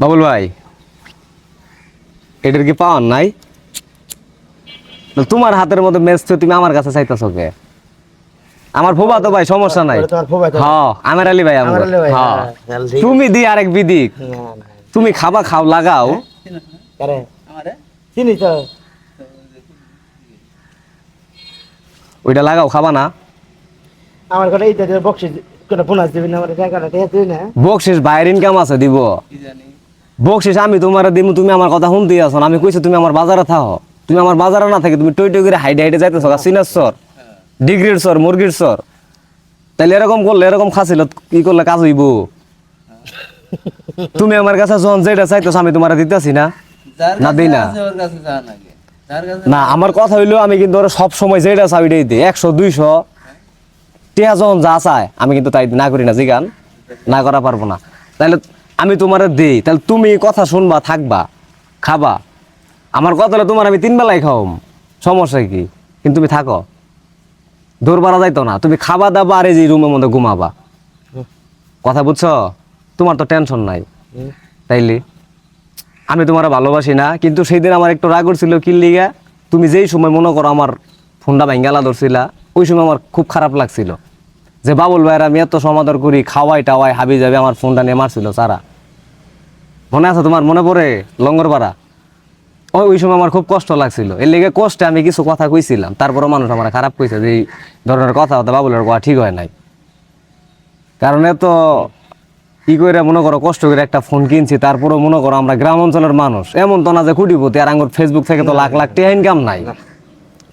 বাবুল ভাই এটার কি পাওয়ার নাই? তো তোমার হাতের মধ্যে ম্যাচ তো তুমি আমার কাছে চাইতেছ কে? আমার ফুবা তো ভাই সমস্যা নাই। হ্যাঁ আমার আলী ভাই আমার। হ্যাঁ। হ্যাঁ, তুমি দি আরেক বিদিক। না না তুমি খাবা খাও লাগাও। চিনি তো। ওইটা লাগাও খাবা না। আমার কথা এইটা দিয়ে বক্সি কোনো বোনাস দিবি না আমার টাকাটা আছে না। বকশিস বাইরের ইনকাম আছে দিব। বকশিস আমি তোমার দিব তুমি আমার কথা শুনতে আছো। আমি কইছি তুমি আমার বাজারে থাকো তুমি আমার বাজারে না থাকে তুমি টই টই করে হাইডে হাইডে যাইতেছো সিনার সর ডিগ্রির সর মুরগির সর তাহলে এরকম করলে এরকম খাছিল কি করলে কাজ হইব? তুমি আমার কাছে যখন যেটা চাইতেছো আমি তোমার দিতেছি না? না দিই না। না আমার কথা হইল আমি কিন্তু ওরা সব সময় যেটা ওইটাই দিই। একশো দুইশো। টিয়া যখন যা চায় আমি কিন্তু তাই না করি না জিগান। না করা পারব না। তাহলে আমি তোমার দিই তাহলে তুমি কথা শুনবা থাকবা খাবা। আমার কথা হলো তোমার আমি তিন বেলায় খাওয়াম। সমস্যা কি? কিন্তু তুমি থাকো। দৌড় বাড়া যাইতো না। তুমি খাবা দাবা আর এই যে রুমের মধ্যে ঘুমাবা। কথা বুঝছ? তোমার তো টেনশন নাই। তাইলে? আমি তোমার ভালোবাসি না কিন্তু সেই দিন আমার একটু রাগ ছিল কি লিগা? তুমি যেই সময় মনে করো আমার ফোনটা ভাঙ্গালা ধরছিলা ওই সময় আমার খুব খারাপ লাগছিল। যে বাবুল ভাইয়ের আমি এত সমাদর করি খাওয়াই টাওয়াই হাবি যাবে আমার ফোনটা নিয়ে মারছিল সারা। মনে আছে তোমার? মনে পড়ে? লঙ্গরপাড়া। ওই ওই সময় আমার খুব কষ্ট লাগছিল। এর লেগে কষ্টে আমি কিছু কথা কইছিলাম। তারপরও মানুষ আমার খারাপ কইছে যে এই ধরনের কথা হতে বাবুলের কথা ঠিক হয় নাই। কারণ এত ই করে মনে করো কষ্ট করে একটা ফোন কিনছি, তারপরেও মনে করো আমরা গ্রাম অঞ্চলের মানুষ। এমন তো না যে কুটিপতি আর আঙ্গুর ফেসবুক থেকে তো লাখ লাখ টাকা ইনকাম নাই।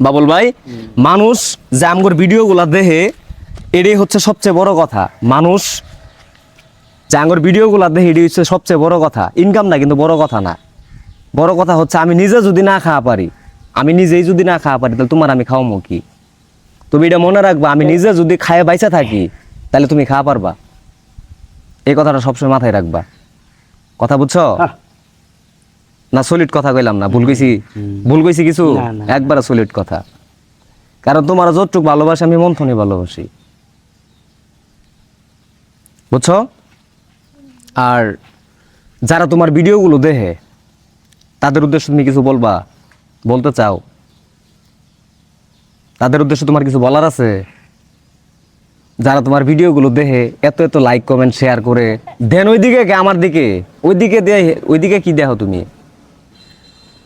বাবুল ভাই, মানুষ যে আমগর ভিডিওগুলা দেখে, এটাই হচ্ছে সবচেয়ে বড় কথা। মানুষ যে আঙ্গুর ভিডিওগুলা দেখে হচ্ছে সবচেয়ে বড় কথা। ইনকাম না কিন্তু বড় কথা না। বড় কথা হচ্ছে আমি নিজে যদি না খাওয়া পারি আমি নিজেই যদি না খাওয়া পারি তাহলে তোমার আমি খাওয়ামো কি? তুমি এটা মনে রাখবা আমি নিজে যদি খায় বাইসা থাকি তাহলে তুমি খাওয়া পারবা। এই কথাটা সবসময় মাথায় রাখবা। কথা বুঝছ? হ্যাঁ। না সলিড কথা কইলাম না। ভুল কইছি? ভুল কইছি কিছু? একবার। সলিড কথা। কারণ তোমার যতটুক ভালোবাসি আমি মন্থনে ভালোবাসি। বুঝছ? আর যারা তোমার ভিডিওগুলো দেখে তাদের উদ্দেশ্যে তুমি কিছু বলবা? বলতে চাও? তাদের উদ্দেশ্যে তোমার কিছু বলার আছে? যারা তোমার ভিডিওগুলো দেখে এত এত লাইক কমেন্ট শেয়ার করে দেন ওইদিকে কে? আমার দিকে? ওইদিকে দে ওইদিকে কি দেখো তুমি?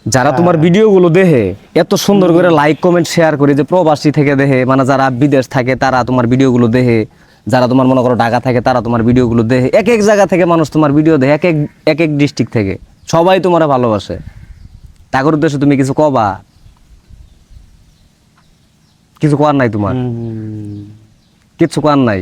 যারা তোমার ভিডিওগুলো দেখে এত সুন্দর করে লাইক কমেন্ট শেয়ার করে যে প্রবাসী থেকে দেখে মানে যারা বিদেশ থাকে তারা তোমার ভিডিওগুলো দেখে যারা তোমার মনে করো ঢাকা থাকে তারা তোমার ভিডিওগুলো দেখে এক এক জায়গা থেকে মানুষ তোমার ভিডিও দেখে এক এক এক এক ডিস্ট্রিক্ট থেকে। সবাই তোমার ভালোবাসে। তাগর উদ্দেশ্যে তুমি কিছু কবা? কিছু করার নাই তোমার? কিছু করার নাই?